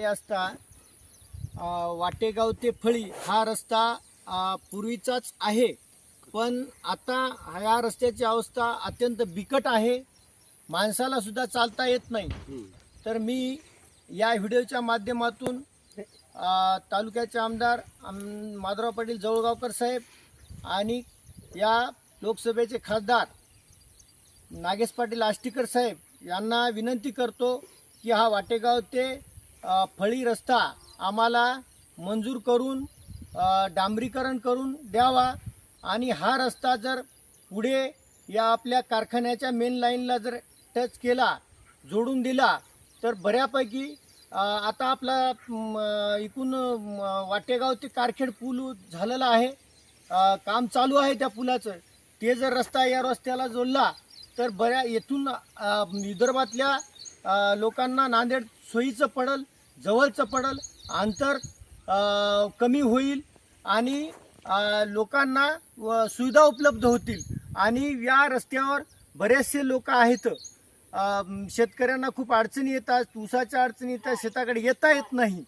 आले असता वाटेगाव ते फळी हा रस्ता पूर्वीचाच आहे. पण आता ह्या रस्त्याची अवस्था अत्यंत बिकट आहे. माणसाला सुद्धा चालता येत नाही. तर मी या व्हिडिओच्या माध्यमातून तालुक्याचे आमदार आम- माधवराव पाटील जवळगावकर साहेब आणि या लोकसभेचे खासदार नागेश पाटील आष्टीकर साहेब यांना विनंती करतो की हा वाटेगाव ते फळी रस्ता आम्हाला मंजूर करून डांबरीकरण करून द्यावा. आणि हा रस्ता जर पुढे या आपल्या कारखान्याच्या मेन लाईनला जर टच केला जोडून दिला तर बऱ्यापैकी आता आपला इकून वाटेगाव ते कारखेड पूल झालेला आहे. काम चालू आहे त्या पुलाचं. ते जर रस्ता या रस्त्याला जोडला तर बऱ्या येथून विदर्भातल्या लोकांना नांदेड सोयीचं पडल जवळचं पडल अंतर कमी होईल आणि लोकांना व सुविधा उपलब्ध होतील. आणि या रस्त्यावर बरेचसे लोक आहेत. शेतकऱ्यांना खूप अडचणी येतात ऊसाच्या अडचणी येतात शेताकडे येता येत नाही.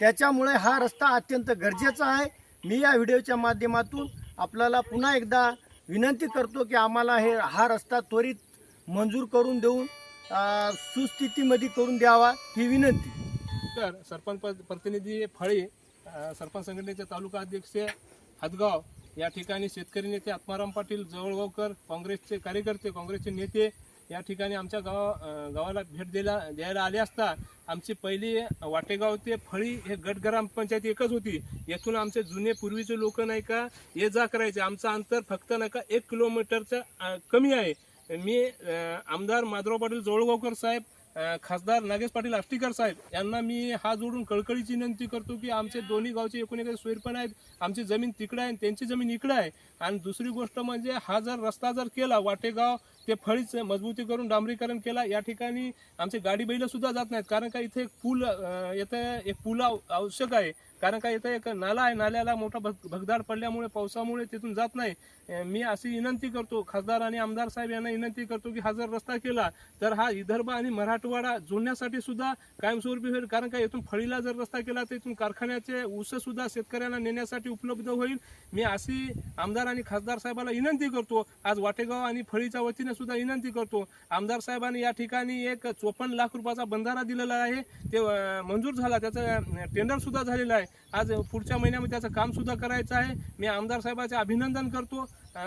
त्याच्यामुळे हा रस्ता अत्यंत गरजेचा आहे. मी या व्हिडिओच्या माध्यमातून आपल्याला पुन्हा एकदा विनंती करतो की आम्हाला हे हा रस्ता त्वरित मंजूर करून देऊन सुस्थितीमध्ये करून द्यावा ही विनंती. तर सरपंच प्रतिनिधी फळे सरपंच संघटनेचे तालुका अध्यक्ष हदगाव या ठिकाणी शेतकरी नेते आत्माराम पाटील जवळगावकर काँग्रेसचे कार्यकर्ते काँग्रेसचे नेते या ठिकाणी आमच्या गावा गावाला भेट द्यायला द्यायला आले असता आमची पहिली वाटेगाव ते फळी हे गट ग्रामपंचायत एकच होती. येथून आमचे जुने पूर्वीचे लोक नाही का? ये जा करायचे. आमचं अंतर फक्त नाही का एक किलोमीटरचं कमी आहे. मी आमदार माधवराव पाटील जोळगावकर साहेब खासदार नागेश पाटील आष्टीकर साहेब यांना मी हा जोडून कळकळीची विनंती करतो की आमचे दोन्ही गावचे एकूण एक सोयरपण आहेत आमची जमीन तिकडे आहे आणि त्यांची जमीन इकडे आहे. आणि दुसरी गोष्ट म्हणजे हा जर रस्ता जर केला वाटेगाव ते फळीच मजबूती करून डांबरीकरण केला. या ठिकाणी आमचे गाडी बैल सुद्धा जात नाहीत. कारण का इथे एक पूल येथे एक पूल आव- आवश्यक आहे. कारण का इथं एक नाला आहे. नाल्याला मोठा भग भगदाड पडल्यामुळे पावसामुळे तिथून जात नाही. मी अशी विनंती करतो खासदार आणि आमदार साहेब यांना विनंती करतो की हा जर रस्ता केला तर हा विदर्भ आणि मराठवाडा जोडण्यासाठी सुद्धा कायमस्वरूपी होईल. कारण का इथून फळीला जर रस्ता केला तर इथून कारखान्याचे ऊस सुद्धा शेतकऱ्यांना नेण्यासाठी उपलब्ध होईल. मी अशी आमदार आणि खासदार साहेबाला विनंती करतो. आज वाटेगाव आणि फळीच्या वतीने सुद्धा विनंती करतो. आमदार साहेबांनी या ठिकाणी एक चोपन्न लाख रुपयाचा बंधारा दिलेला आहे. ते मंजूर झाला. त्याचं टेंडर सुद्धा झालेलं आहे. आज पुढच्या महिन्यामध्ये त्याचं काम सुद्धा करायचं आहे. मी आमदार साहेबाचे अभिनंदन करतो.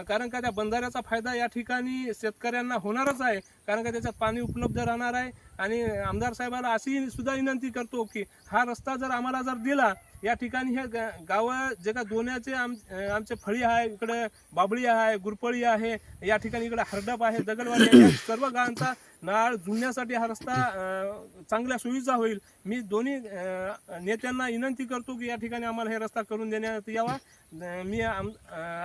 कारण का त्या बंधाऱ्याचा फायदा या ठिकाणी शेतकऱ्यांना होणारच आहे. कारण का त्याच्यात पाणी उपलब्ध राहणार आहे. आणि आमदार साहेबाला अशी सुद्धा विनंती करतो की हा रस्ता जर आम्हाला जर दिला या ठिकाणी हे गाव जे का दोन्याचे आम आमचे फळी आहे इकडे बाबळी आहे गुरपळी आहे या ठिकाणी इकडे हरडप आहे दगडवाडी आहे सर्व गावांचा नाळ जुळण्यासाठी हा रस्ता चांगल्या सोयीचा होईल. मी दोन्ही नेत्यांना विनंती करतो की या ठिकाणी आम्हाला हे रस्ता करून देण्यात यावा. मी आम-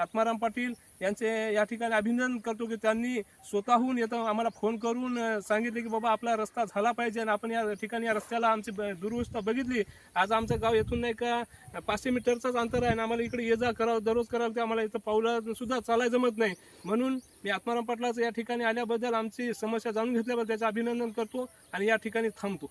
आत्माराम पाटील यांचे या ठिकाणी अभिनंदन करतो की त्यांनी स्वतःहून येतं आम्हाला फोन करून सांगितले की बाबा आपला रस्ता झाला पाहिजे आणि आपण या ठिकाणी या रस्त्याला आमची ब- दुरवस्था बघितली. आज आमचं गाव येथून नाही का पाचशे मीटरचाच अंतर आहे आणि आम्हाला इकडे ये जा करावं दररोज करावं ते आम्हाला इथं पावलं सुद्धा चालायला जमत नाही. म्हणून मी आत्माराम पाटलाचं या ठिकाणी आल्याबद्दल आमची समस्या जाणून घेतल्याबद्दल त्याचं अभिनंदन करतो आणि या ठिकाणी थांबतो.